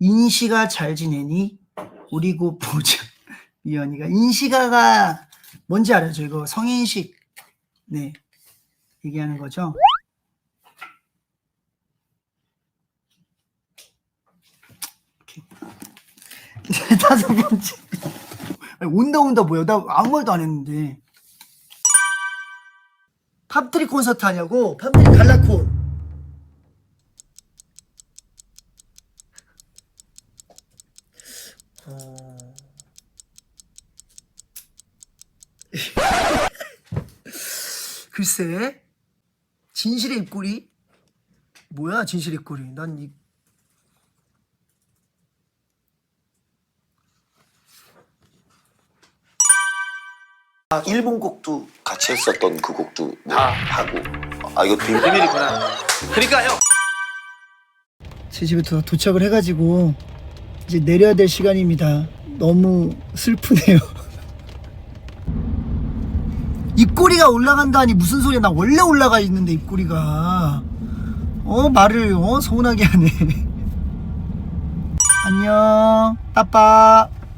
인시가 잘 지내니? 우리 고 보자. 미연이가 인시가가 뭔지 알아요? 이거 성인식 네 얘기하는 거죠. 다섯 번째. 온다 온다 뭐야? 나 아무 말도 안 했는데. 팝트리 콘서트 하냐고? 팝트리 갈라콘. 글쎄 진실의 입꼬리 뭐야 진실의 입꼬리 난 이 아, 일본 곡도 같이 했었던 그 곡도 뭐 아. 하고 아 이거 비밀 비밀이구나. 그러니까요. 제 집에 도, 도착을 해가지고 이제 내려야 될 시간입니다. 너무 슬프네요. 입꼬리가 올라간다니 무슨 소리야? 나 원래 올라가 있는데 입꼬리가 어 말을 어 서운하게 하네. 안녕, 빠빠.